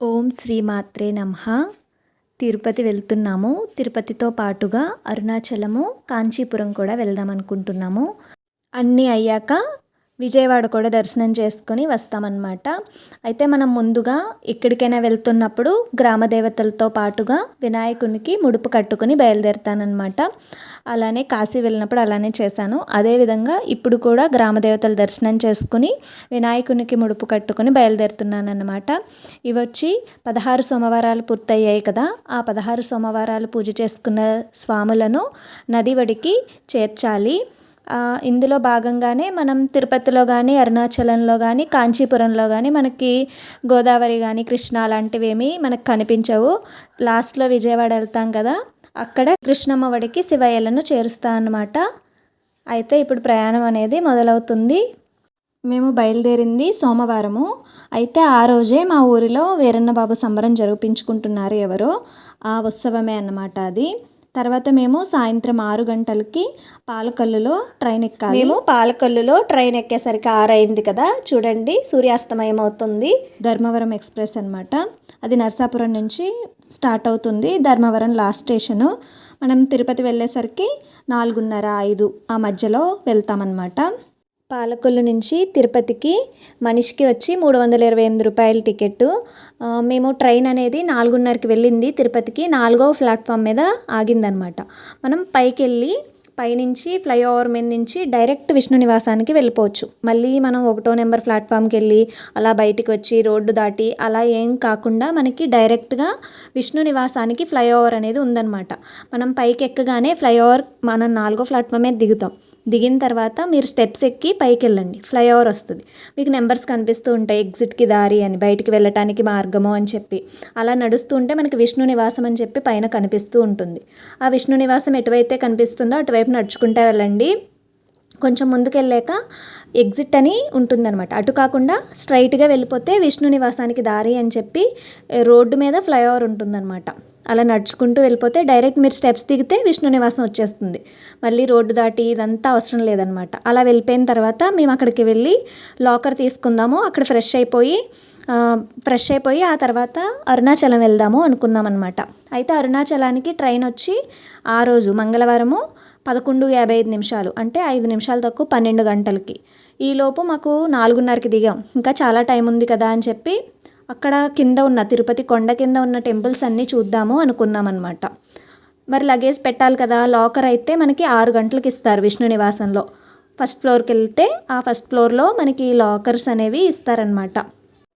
ఓం శ్రీమాత్రే నమ. తిరుపతి వెళ్తున్నాము. తిరుపతితో పాటుగా అరుణాచలము కాంచీపురం కూడా వెళ్దాం అనుకుంటున్నాము. అన్నీ అయ్యాక విజయవాడ కూడా దర్శనం చేసుకుని వస్తామన్నమాట. అయితే మనం ముందుగా ఎక్కడికైనా వెళ్తున్నప్పుడు గ్రామ దేవతలతో పాటుగా వినాయకునికి ముడుపు కట్టుకుని బయలుదేరుతానన్నమాట. అలానే కాశీ వెళ్ళినప్పుడు అలానే చేశాను. అదేవిధంగా ఇప్పుడు కూడా గ్రామ దేవతల దర్శనం చేసుకుని వినాయకునికి ముడుపు కట్టుకుని బయలుదేరుతున్నాను ఇవొచ్చి ఇవి వచ్చి పదహారు సోమవారాలు పూర్తయ్యాయి కదా. ఆ పదహారు సోమవారాలు పూజ చేసుకున్న స్వాములను నది వడికి చేర్చాలి. ఇందులో భాగంగానే మనం తిరుపతిలో కానీ అరుణాచలంలో కానీ కాంచీపురంలో కానీ మనకి గోదావరి కానీ కృష్ణ లాంటివి ఏమీ మనకు కనిపించవు. లాస్ట్లో విజయవాడ వెళ్తాం కదా అక్కడ కృష్ణమ్మ వడికి శివయ్యలను చేరుస్తా అన్నమాట. అయితే ఇప్పుడు ప్రయాణం అనేది మొదలవుతుంది. మేము బయలుదేరింది సోమవారము. అయితే ఆ రోజే మా ఊరిలో వీరన్న బాబు సంబరం జరిపించుకుంటున్నారు ఎవరో. ఆ ఉత్సవమే అన్నమాట అది. తర్వాత మేము సాయంత్రం ఆరు గంటలకి పాలకల్లులో ట్రైన్ ఎక్కాలి. మేము పాలకల్లులో ట్రైన్ ఎక్కేసరికి ఆరైంది కదా. చూడండి సూర్యాస్తమయం అవుతుంది. ధర్మవరం ఎక్స్ప్రెస్ అనమాట అది నర్సాపురం నుంచి స్టార్ట్ అవుతుంది ధర్మవరం లాస్ట్ స్టేషను. మనం తిరుపతి వెళ్ళేసరికి నాలుగున్నర ఐదు ఆ మధ్యలో వెళ్తామన్నమాట. పాలకొల్లు నుంచి తిరుపతికి మనిషికి వచ్చి మూడు వందల ఇరవై ఎనిమిది రూపాయల టికెట్ మేము ట్రైన్ అనేది నాలుగున్నరకి వెళ్ళింది. తిరుపతికి నాలుగో ప్లాట్ఫామ్ మీద ఆగిందనమాట. మనం పైకి వెళ్ళి పైనుంచి ఫ్లైఓవర్ మీద నుంచి డైరెక్ట్ విష్ణు నివాసానికి వెళ్ళిపోవచ్చు. మళ్ళీ మనం ఒకటో నెంబర్ ప్లాట్ఫామ్కి వెళ్ళి అలా బయటికి వచ్చి రోడ్డు దాటి అలా ఏం కాకుండా మనకి డైరెక్ట్గా విష్ణు నివాసానికి ఫ్లైఓవర్ అనేది ఉందన్నమాట మనం పైకి ఎక్కగానే ఫ్లైఓవర్ మనం నాలుగో ప్లాట్ఫామ్ మీద దిగుతాం. దిగిన తర్వాత మీరు స్టెప్స్ ఎక్కి పైకి వెళ్ళండి ఫ్లైఓవర్ వస్తుంది. మీకు నెంబర్స్ కనిపిస్తూ ఉంటాయి. ఎగ్జిట్కి దారి అని బయటికి వెళ్ళటానికి మార్గము అని చెప్పి. అలా నడుస్తూ ఉంటే మనకి విష్ణు నివాసం అని చెప్పి పైన కనిపిస్తూ ఉంటుంది. ఆ విష్ణు నివాసం ఎటువైతే కనిపిస్తుందో అటువైపు నడుచుకుంటే వెళ్ళండి. కొంచెం ముందుకెళ్ళాక ఎగ్జిట్ అని ఉంటుందన్నమాట. అటు కాకుండా స్ట్రైట్గా వెళ్ళిపోతే విష్ణు నివాసానికి దారి అని చెప్పి రోడ్డు మీద ఫ్లైఓవర్ ఉంటుందన్నమాట. అలా నడుచుకుంటూ వెళ్ళిపోతే డైరెక్ట్ మీరు స్టెప్స్ దిగితే విష్ణు నివాసం వచ్చేస్తుంది. మళ్ళీ రోడ్డు దాటి ఇదంతా అవసరం లేదనమాట అలా వెళ్ళిపోయిన తర్వాత మేము అక్కడికి వెళ్ళి లాకర్ తీసుకుందాము. అక్కడ ఫ్రెష్ అయిపోయి ఫ్రెష్ అయిపోయి ఆ తర్వాత అరుణాచలం వెళ్దాము అనుకున్నాం అనమాట అయితే అరుణాచలానికి ట్రైన్ వచ్చి ఆ రోజు మంగళవారము పదకొండు యాభై ఐదు నిమిషాలు అంటే ఐదు నిమిషాలు తక్కువ పన్నెండు గంటలకి. ఈలోపు మాకు నాలుగున్నరకి దిగాం. ఇంకా చాలా టైం ఉంది కదా అని చెప్పి అక్కడ కింద ఉన్న తిరుపతి కొండ కింద ఉన్న టెంపుల్స్ అన్నీ చూద్దాము అనుకున్నాం అనమాట మరి లగేజ్ పెట్టాలి కదా లాకర్ అయితే మనకి ఆరు గంటలకు ఇస్తారు విష్ణు నివాసంలో. ఫస్ట్ ఫ్లోర్కి వెళ్తే ఆ ఫస్ట్ ఫ్లోర్లో మనకి లాకర్స్ అనేవి ఇస్తారనమాట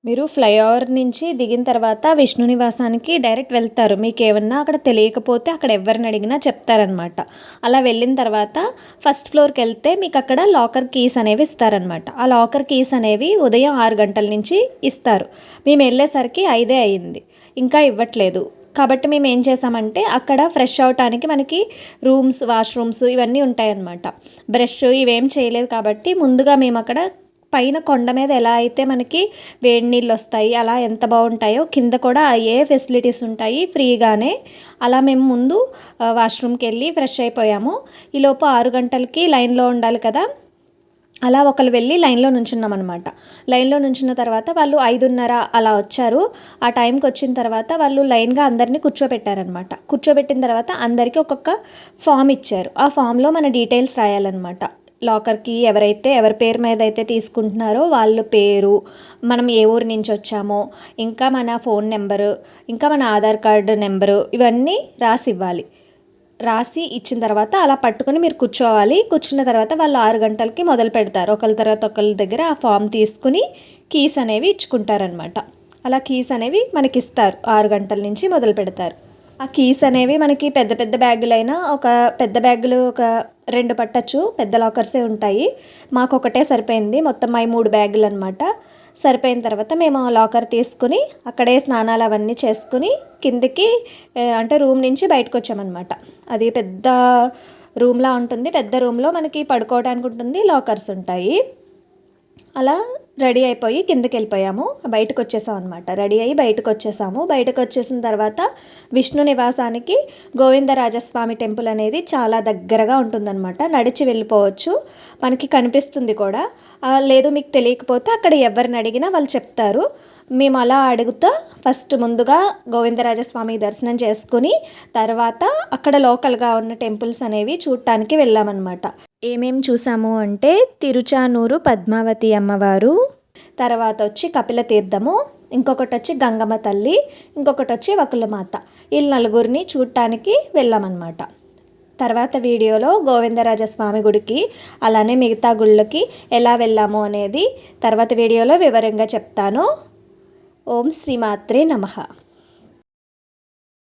మీరు ఫ్లైఓవర్ నుంచి దిగిన తర్వాత విష్ణు నివాసానికి డైరెక్ట్ వెళ్తారు. మీకు ఏమన్నా అక్కడ తెలియకపోతే అక్కడ ఎవరిని అడిగినా చెప్తారనమాట అలా వెళ్ళిన తర్వాత ఫస్ట్ ఫ్లోర్కి వెళ్తే మీకు అక్కడ లాకర్ కీస్ అనేవి ఇస్తారనమాట ఆ లాకర్ కీస్ అనేవి ఉదయం ఆరు గంటల నుంచి ఇస్తారు. మేము వెళ్ళేసరికి ఐదే అయింది. ఇంకా ఇవ్వట్లేదు. కాబట్టి మేము ఏం చేసామంటే అక్కడ ఫ్రెష్ అవటానికి మనకి రూమ్స్ వాష్రూమ్స్ ఇవన్నీ ఉంటాయన్నమాట. బ్రష్ ఇవేం చేయలేదు కాబట్టి ముందుగా మేము అక్కడ పైన కొండ మీద ఎలా అయితే మనకి వేడి నీళ్ళు వస్తాయి అలా ఎంత బాగుంటాయో కింద కూడా అయ్యే ఫెసిలిటీస్ ఉంటాయి ఫ్రీగానే. అలా మేము ముందు వాష్రూమ్కి వెళ్ళి ఫ్రెష్ అయిపోయాము. ఈలోపు ఆరు గంటలకి లైన్లో ఉండాలి కదా. అలా ఒకరు వెళ్ళి లైన్లో నుంచున్నాం అనమాట లైన్లో నుంచిన తర్వాత వాళ్ళు ఐదున్నర అలా వచ్చారు. ఆ టైంకి వచ్చిన తర్వాత వాళ్ళు లైన్గా అందరినీ కూర్చోబెట్టారనమాట కూర్చోబెట్టిన తర్వాత అందరికీ ఒక్కొక్క ఫామ్ ఇచ్చారు. ఆ ఫామ్లో మన డీటెయిల్స్ రాయాలన్నమాట. లాకర్కి ఎవరైతే ఎవరి పేరు మీద అయితే తీసుకుంటున్నారో వాళ్ళ పేరు మనం ఏ ఊరి నుంచి వచ్చామో ఇంకా మన ఫోన్ నెంబరు ఇంకా మన ఆధార్ కార్డు నెంబరు ఇవన్నీ రాసి ఇవ్వాలి. రాసి ఇచ్చిన తర్వాత అలా పట్టుకొని మీరు కూర్చోవాలి. కూర్చున్న తర్వాత వాళ్ళు ఆరు గంటలకి మొదలు పెడతారు. ఒకరి తర్వాత ఒకరి దగ్గర ఆ ఫామ్ తీసుకుని కీస్ అనేవి ఇచ్చుకుంటారనమాట అలా కీస్ అనేవి మనకి ఇస్తారు ఆరు గంటల నుంచి మొదలు పెడతారు. ఆ కీస్ అనేవి మనకి పెద్ద పెద్ద బ్యాగులైనా ఒక పెద్ద బ్యాగులు ఒక రెండు పట్టచ్చు. పెద్ద లాకర్సే ఉంటాయి. మాకు ఒకటే సరిపోయింది. మొత్తం అవి మూడు బ్యాగులు అనమాట సరిపోయిన తర్వాత మేము లాకర్ తీసుకుని అక్కడే స్నానాలు అవన్నీ చేసుకుని కిందికి అంటే రూమ్ నుంచి బయటకు వచ్చామన్నమాట. అది పెద్ద రూమ్లా ఉంటుంది. పెద్ద రూమ్లో మనకి పడుకోవడానికి ఉంటుంది. లాకర్స్ ఉంటాయి. అలా రెడీ అయిపోయి కిందకి వెళ్ళిపోయాము. బయటకు వచ్చేసాం అనమాట రెడీ అయ్యి బయటకు వచ్చేసాము బయటకు వచ్చేసిన తర్వాత విష్ణు నివాసానికి గోవిందరాజస్వామి టెంపుల్ అనేది చాలా దగ్గరగా ఉంటుందన్నమాట. నడిచి వెళ్ళిపోవచ్చు. మనకి కనిపిస్తుంది కూడా. లేదు మీకు తెలియకపోతే అక్కడ ఎవరిని అడిగినా వాళ్ళు చెప్తారు. మేము అలా అడుగుతా ఫస్ట్ ముందుగా గోవిందరాజస్వామి దర్శనం చేసుకుని తర్వాత అక్కడ లోకల్గా ఉన్న టెంపుల్స్ అనేవి చూడటానికి వెళ్ళామన్నమాట. ఏమేం చూసాము అంటే తిరుచానూరు పద్మావతి అమ్మవారు తర్వాత వచ్చి కపిల తీర్థము ఇంకొకటి వచ్చి గంగమ్మ తల్లి ఇంకొకటి వచ్చి వకులమాత. వీళ్ళు నలుగురిని చూడటానికి వెళ్ళామన్నమాట. తర్వాత వీడియోలో గోవిందరాజస్వామి గుడికి అలానే మిగతా గుళ్ళకి ఎలా వెళ్ళాము అనేది తర్వాత వీడియోలో వివరంగా చెప్తాను. ఓం శ్రీమాత్రే నమః.